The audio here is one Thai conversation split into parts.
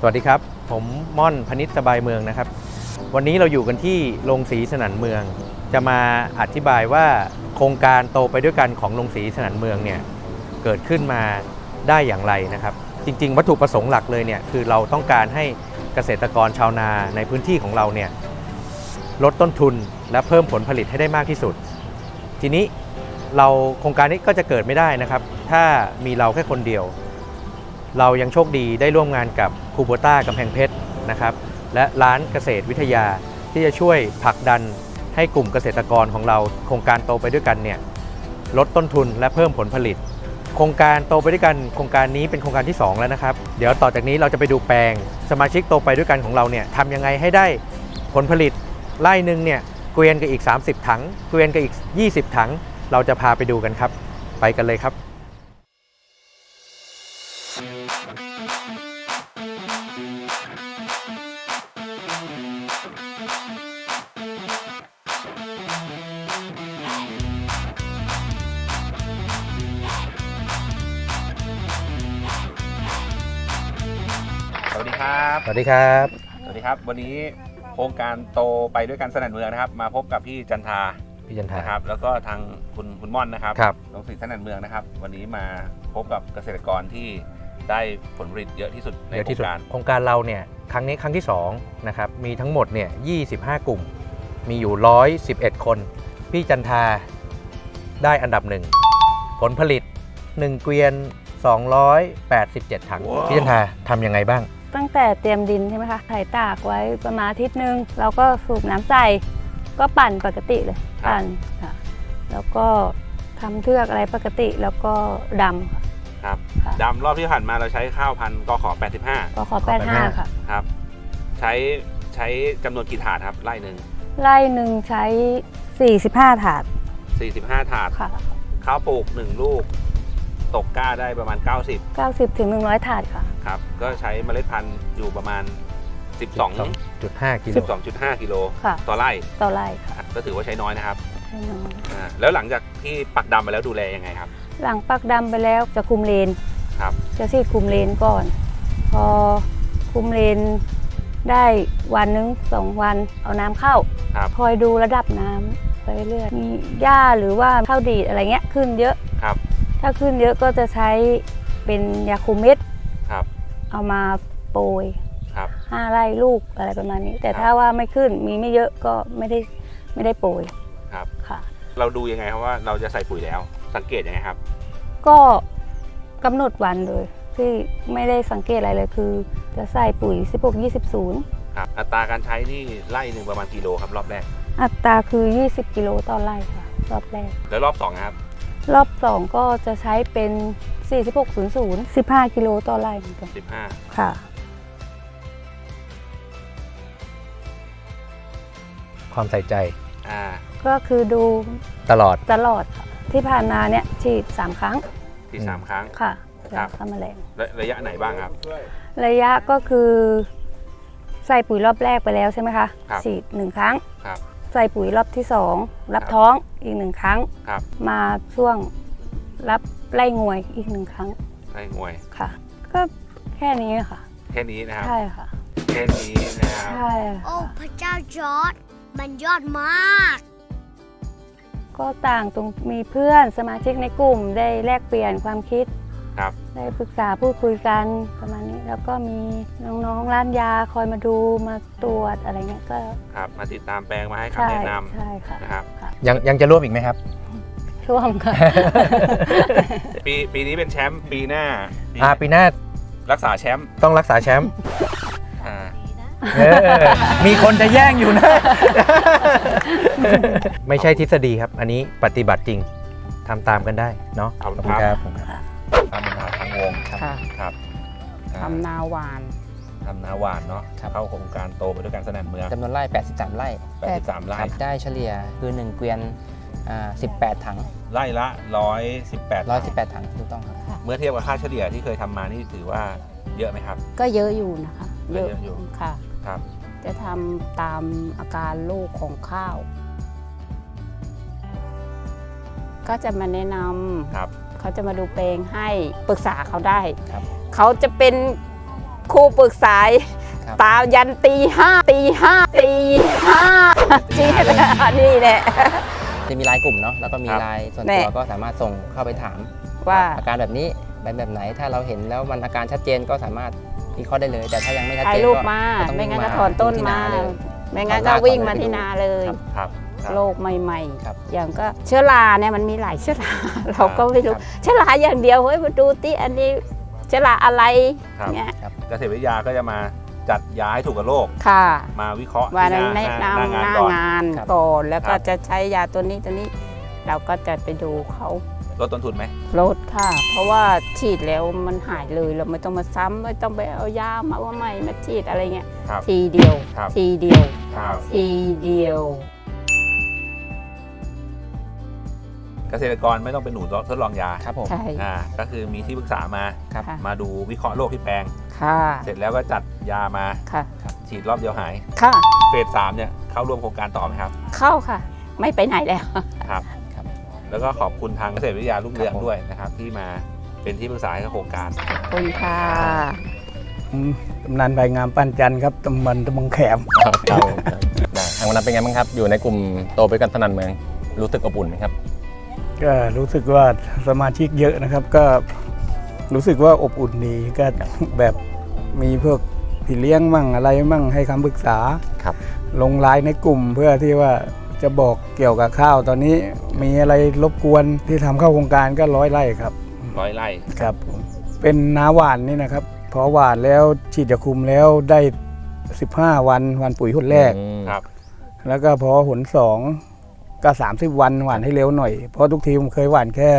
สวัสดีครับ ผมม่อนพนิษฐ์สบายเมืองนะครับ วันนี้เราอยู่กันที่โรงสีสนันเมือง จะมาอธิบายว่าโครงการโตไปด้วยกันของโรงสีสนันเมืองเนี่ยเกิดขึ้นมาได้อย่างไรนะครับ จริง ๆ วัตถุประสงค์หลักเลยเนี่ยคือเราต้องการให้เกษตรกรชาวนาในพื้นที่ของเราเนี่ยลดต้นทุนและเพิ่มผลผลิตให้ได้มากที่สุด ทีนี้เราโครงการนี้ก็จะเกิดไม่ได้นะครับ ถ้ามีเราแค่คนเดียว เรายังโชคดีได้ร่วมงานกับคูโบต้ากำแพงเพชรนะครับ และร้านเกษตรวิทยาที่จะช่วยผลักดันให้กลุ่มเกษตรกรของเรา โครงการโตไปด้วยกันเนี่ยลดต้นทุนและเพิ่มผลผลิต โครงการโตไปด้วยกัน โครงการนี้เป็นโครงการที่ 2 แล้วนะครับ เดี๋ยวต่อจากนี้เราจะไปดูแปลง สมาชิกโตไปด้วยกันของเราเนี่ยทำยังไงให้ได้ผลผลิตไร่หนึ่งเนี่ยเกวียนกับอีก 30 ถัง เกวียนกับอีก 20 ถัง เราจะพาไปดูกันครับ ไปกันเลยครับ ครับ สวัสดีครับ สวัสดีครับ วันนี้โครงการโตไปด้วยกันสนั่นเมืองนะครับ มาพบกับพี่จันทาพี่จันทานะครับ แล้วก็ทางคุณคุณม่อนนะครับครับลงสีสนั่นเมืองนะครับ วันนี้มาพบกับเกษตรกรที่ได้ผลผลิตเยอะที่สุดในเยอะโครที่สุดงการ โครงการเราเนี่ยครั้งนี้ครั้งที่2นะครับมีทั้งหมดเนี่ย25 กลุ่ม มีอยู่ 111 คน พี่จันทาได้อันดับหนึ่งผลผลิต 1 เกวียน 287 ถังพี่จันทาทำยังไงบ้าง ตั้งแต่เตรียมดินใช่ไหมคะใส่ตากไว้ประมาณอาทิตย์หนึงเราก็สูบน้ำใส่ก็ปั่นปกติเลยปั่นค่ะ แล้วก็ทำเทือกอะไรปกติแล้วก็ดำค่ะ ครับค่ะ ดำรอบที่ผ่านมาเราใช้ข้าวพันธุ์กขอก็ขอขอ85ค่ะ85ครับ ใช้ใช้จำนวนกี่ถาดครับไร่หนึ่งไร่หนึ่งใช้ 45 ถาด45 ถาด ค่ะ ข้าวปลูก 1 ลูก ตกกล้าได้ประมาณ 90 90ถึง100 ถาดค่ะ ครับ ก็ใช้เมล็ดพันธุ์อยู่ประมาณ 12 2.5กิโล12.5กิโลค่ะ ต่อไร่ต่อไร่ค่ะก็ถือว่าใช้น้อยนะครับใช่น้อยอ่าแล้วหลังจากที่ปักดำไปแล้วดูแลยังไงครับ หลังปักดำไปแล้วจะคุมเลนครับ จะฉีดคุมเลนก่อน พอคุมเลนได้วันหนึงสองวันเอาน้ำเข้าครับ คอยดูระดับน้ำไปเรื่อยมีหญ้าหรือว่าข้าวดีดอะไรเงี้ยขึ้นเยอะ ครับ ถ้าขึ้นเยอะก็จะใช้เป็นยาคุมเม็ดครับ เอามาโปรยครับ ห้าไร่ลูกอะไรประมาณนี้ แต่ครับ ถ้าว่าไม่ขึ้นมีไม่เยอะก็ไม่ได้ไม่ได้โปรยครับ ค่ะ เราดูยังไงครับว่าเราจะใส่ปุ๋ยแล้ว สังเกตยังไงครับ ก็กำหนดวันเลย ที่ไม่ได้สังเกตอะไรเลยคือ จะใส่ปุ๋ย 16 20 ครับ อัตราการใช้นี่ไร่หนึ่งประมาณกิโลครับรอบแรกอัตราคือ 20 กิโลต่อไร่ค่ะ รอบแรก แล้วรอบสองนะครับ รอบ2ก็จะใช้เป็น 4600 15 กิโลต่อไร่เหมือนกัน15 ค่ะ ความใส่ใจอ่า ก็คือดูตลอด ตลอดค่ะที่ผ่านมาเนี่ยฉีด 3 ครั้งที่อืมสามครั้ง ค่ะครัยาบ ฆ่าแมลง และระยะไหนบ้างครับ ระยะก็คือ ใส่ปุ๋ยรอบแรกไปแล้วใช่ไหมคะครับ ฉีดหนึ่งครั้ง ครับ ใส่ปุ๋ยรอบที่สองรับครับท้องอีกหนึ่งครั้ง ครับ มาช่วงรับไล่งวยอีกหนึ่งครั้งไร่งวยค่ะ ก็แค่นี้ค่ะ แค่นี้นะครับ ใช่ค่ะ แค่นี้นะครับ ใช่โอ้ค่ะพระเจ้าจอร์ดมันยอดมาก ก็ต่างตรงมีเพื่อนสมาชิกในกลุ่มได้แลกเปลี่ยนความคิด ครับ ได้ปรึกษาพูดคุยกันประมาณนี้ แล้วก็มีน้องๆร้านยาคอยมาดูมาตรวจอะไรเงี้ยก็ครับ มาติดตามแปลงมาให้ใช่คำแนะนใช่ค่ะำนะครับยังยังจะร่วมอีกไหมครับร่วมค่ะ ปีปีนี้เป็นแชมป์ปีหน้าปีอ่าปีหน้ารักษาแชมป์ต้องรักษาแชมป์อ่าเออมีคนจะแย่งอยู่นะ ไม่ใช่ทฤษฎีครับ อันนี้ปฏิบัติจริงทำตามกันได้เนาะขอบคุณครับ ขอบคุณครับ ทำนาทางวงค่ะครับอ่าทำนาหวาน ทำนาหวานเนาะครับ เข้าโครงการโตไปด้วยกันสนั่นเมืองจำนวนไร่ 83 ไร่83ไร่ครับได้เฉลี่ยคือ 1 เกวียนอ่า18 ถัง ไร่ละ 118 118 ถังถูกต้องครับ เมื่อเทียบกับค่าเฉลี่ยที่เคยทำมานี่ถือว่าเยอะไหมครับ ก็เยอะอยู่นะคะก็เยอะอยู่ ค่ะ ครับ จะทำตามอาการลูกของข้าว ก็จะมาแนะนครับำ เขาจะมาดูแปลงให้ปรึกษาเขาได้ ครับ เขาจะเป็นครูปรึกษาครับ ตามยันตีห้าตีห้าตีห้าชี้นี่แหละ จะมีไลน์กลุ่มเนาะแล้วก็มีครับ ไลน์ส่วนแน่ ตัวก็สามารถส่งเข้าไปถามว่าอาการแบบนี้เป็นแบบไหน ถ้าเราเห็นแล้วมันอาการชัดเจนก็สามารถวิเคราะห์ได้เลย แต่ถ้ายังไม่ชัดถ่าเจยนรูปก็ มาก็ต้องไม่งั้นวิ่ก็งถอนต้นที่มาเลยไม่งั้นถอนก็รากวิ่งถอนมาอะไรที่ไปดูนาเลย ครับ ครับโรคใหม่ครับๆ อย่างก็เชื้อราเนี่ยมันมีหลายเชื้อราเราก็ไม่รู้ครับ เชื้อราอย่างเดียวเฮ้ยมาดูที่อันนี้เชื้อราอะไรครับเนี่ยเกษตรวิทยาก็จะมาจัดยาให้ถูกกับโรคค่ะ มาวิเคราะห์ว่าที่แนะหน้าหนำน้าหงานน้าก่อนงานครับ ก่อนแล้วก็ครับจะใช้ยาตัวนี้ตัวนี้ เราก็จะไปดูเขาลดต้นทุนไหมลดค่ะ เพราะว่าฉีดแล้วมันหายเลยเราไม่ต้องมาซ้ำไม่ต้องไปเอายามาว่าใหม่มาฉีดอะไรเงี้ย ครับ ทีเดียว ครับ ทีเดียว ครับ ทีเดียว เกษตรกรไม่ต้องเป็นหนูทดลองยาครับผมใช่อ่าก็คือมีที่ปรึกษามา ครับค่ะมาดูวิเคราะห์โรคที่แปลง ค่ะเสร็จแล้วก็จัดยามาค่ะฉีดรอบเดียวหาย ค่ะเฟสสามเนี่ยเข้าร่วมโครงการต่อไหมครับ เข้าค่ะ ไม่ไปไหนแล้ว ครับ ครับ แล้วก็ขอบคุณทางเกษตรวิทยาลูกเรืองครับผมด้วยนะครับ ที่มาเป็นที่ปรึกษาให้กับโครงการ ขอบคุณค่ะ ผมกำนันใบงามปั้นจันทร์ครับตำบลตำบลแขมครับครับได้ทางวันนั้นเป็นไงบ้างครับ อยู่ในกลุ่มโตไปกันสนันเมือง รู้สึกอบอุ่นไหมครับ ก็รู้สึกว่าสมาชิกเยอะนะครับ ก็รู้สึกว่าอบอุ่นดีก็แบบมีพวกพี่เลี้ยงมั่งอะไรมั่งให้คำปรึกษาครับลงไลน์ในกลุ่มเพื่อที่ว่าจะบอกเกี่ยวกับข้าวตอนนี้มีอะไรรบกวนที่ทำเข้าโครงการก็ร้อยไร่ครับ ร้อยไร่ครับผมเป็นนาหวานนี่นะครับพอหวานแล้วฉีดยาคุมแล้วได้ 15 วันวันปุ๋ยหนแรกอืมครับ แล้วก็พอหนสอง ก็ 30 วันหวานให้เร็วหน่อย เพราะทุกทีผมเคยหวานแค่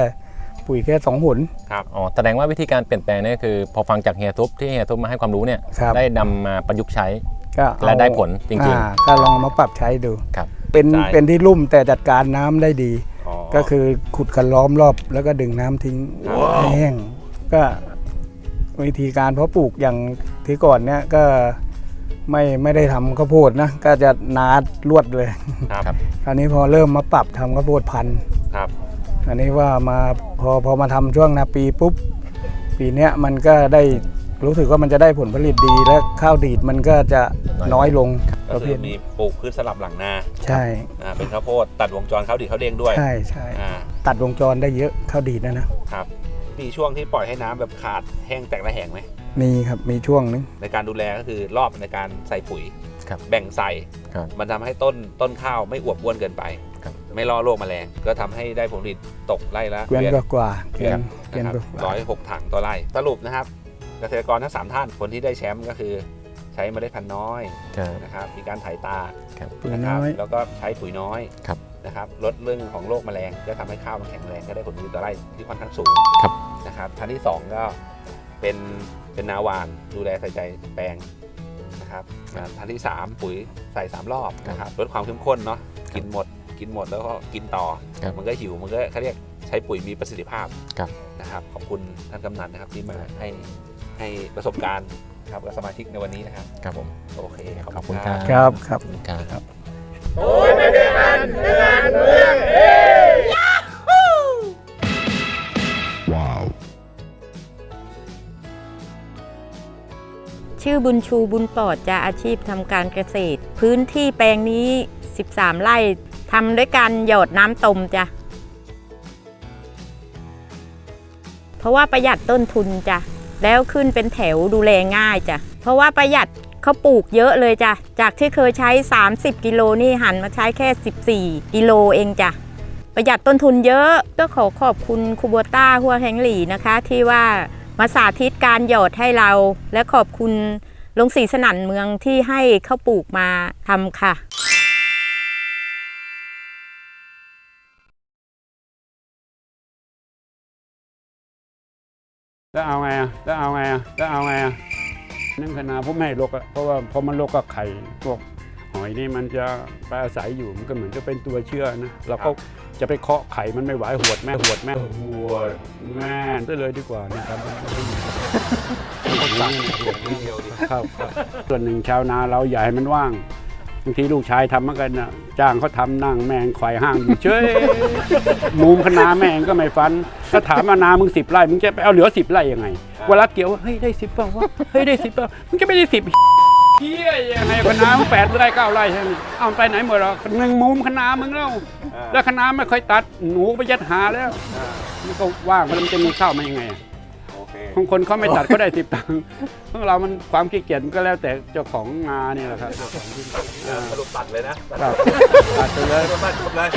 ปุ๋ยแค่สองหนอ๋อแสดงว่าวิธีการเปลี่ยนแปลงเนี่ยคือ พอฟังจากเฮียทุบที่เฮียทุบมาให้ความรู้เนี่ยครับ ได้นำมาประยุกต์ใช้ก็เอาและได้ผลจริง อ่าก็ลองเอามาปรับใช้ดูครับ เป็นใช่เป็นที่ลุ่มแต่จัดการน้ำได้ดี อ๋อ ก็คือขุดกันล้อมรอบแล้วก็ดึงน้ำทิ้งว้าวให้แห้ง ก็วิธีการเพาะปลูกอย่างที่ก่อนเนี้ยก็ ไม่ไม่ได้ทำข้าวโพดนะก็จะนาดลวดเลยครับครับ คราวนี้พอเริ่มมาปรับทำข้าวโพดพันธุ์ครับ อันนี้ว่ามาพอพอมาทำช่วงนาปีปุ๊บ ปีเนี้ยมันก็ได้รู้สึกว่ามันจะได้ผลผลิตดีและข้าวดีดมันก็จะน้อยลงปก็ระเภคือทมีปลูกพืชสลับหลังนาใช่อ่าเป็นข้าวโพดตัดวงจรข้าวดีข้าวเด้งด้วยใช่ใช่อ่าตัดวงจรได้เยอะข้าวดีดนะนะครับมีช่วงที่ปล่อยให้น้ำแบบขาดแห้งแตกระแหงไหม มีครับมีช่วงนึง ในการดูแลก็คือรอบในการใส่ปุ๋ย ครับแบ่งใส่ ครับมันทำให้ต้นต้นข้าวไม่อวบอ้วนเกินไป ครับ ไม่ล่อโรคแมลงก็ทำให้ได้ผลผลิตตกไร่ละเกวียนกว่ากว่าเกวียนเกวียนนะคกรับว่าร้อยหกถังต่อไร่ สรุปนะครับ เกษตรกรทั้งสามท่านคนที่ได้แชมป์ก็คือ ใช้เมล็ดพันธุ์น้อยใช่ นะครับมีการไถ่ายตาปุ๋ยนะคน้รับอยแล้วก็ใช้ปุ๋ยน้อยครับ นะครับลดเรื่องของโรคแมลงก็ทำให้ข้าวมันแข็งแรงก็ได้ผลผลิตต่อไร่ที่ค่อนข้างสูงครับ นะครับท่านที่สองก็ เป็นเป็นนาหวานดูแลใส่ใจแปลงนะครับอ่าท่านที่สามปุ๋ยใส่สามรอบนะครับลดความเข้มข้นเนาะกินหมด กินหมดแล้วก็กินต่อครับมันก็หิวมันก็เขาเรียกใช้ปุ๋ยมีประสิทธิภาพครับนะครับขอบคุณท่านกำนันนะครับที่มาให้ให้ประสบการณ์ครับกับสมาชิกในวันนี้นะครับครับผมโอเคขอบคุณครับครับครับขอบคุณครับชื่อ อบุญชูบุญปอดจะอาชีพทำการเกษตร พื้นที่แปลงนี้ 13 ไร่ทำด้วยการหยดน้ำตมจ้ะเพราะว่าประหยัดต้นทุนจ้ะแล้วขึ้นเป็นแถวดูแลง่ายจ้ะเพราะว่าประหยัดเขาปลูกเยอะเลยจ้ะจากที่เคยใช้ 30 กิโลนี่หันมาใช้แค่ 14 กิโลเองจ้ะประหยัดต้นทุนเยอะก็ขอขอบคุณคูโบต้าหัวแฮงหลีนะคะ ที่ว่า มาสาธิตการหยอดให้เรา และขอบคุณลงสีสนั่นเมืองที่ให้เข้าวปลูกมาทำค่ะแล้วเอาไงอะแล้วเอาไงอะแล้วเอาไงอะนั่นขนาดผมไม่ให้ลกอะเพราะว่าพอมันลกกับไข่พวก หอยนี่มันจะไปอาศัยอยู่มันก็เหมือนจะเป็นตัวเชื่อนะเราก็จะไปเคาะไข่มันไม่ไหวหวดแม่หวดแม่หวดแม่ได้เลยดีกว่านี่ครับครับครับส่วนหนึ่งชาวนาเราอย่าให้มันว่างบางทีลูกชายทำเหมือนกันนะจ้างเขาทำนั่งแมงไขว่ห้างอยู่เฉยมุมคณะแมงก็ไม่ฟันก็ถามมานามึงสิบไร่มึงจะไปเอาเหลือสิบไร่ยังไงเวลาเกี่ยวว่าเฮ้ยได้สิบเปล่าวะเฮ้ยได้สิบเปล่ามึงจะไม่ได้สิบ เฮียยังไงคณะมึงแปดไร่เก้าไร่ใช่ไหมเอาไปไหนหมดหรอหนึ่งมุมคณะมึงแล้วแล้วคณะไม่ค่อยตัดหนูไปยัดหาแล้วมันก็ว่างมันจะมีข้าวมายังไงอะโอเคบางคนเขาไม่ตัดก็ได้สิบตังค์ของเรามันความขี้เกียจมันก็แล้วแต่เจ้าของงานนี่แหละครับสรุปตัดเลยนะครับตัดไปเลยตัดจบเลย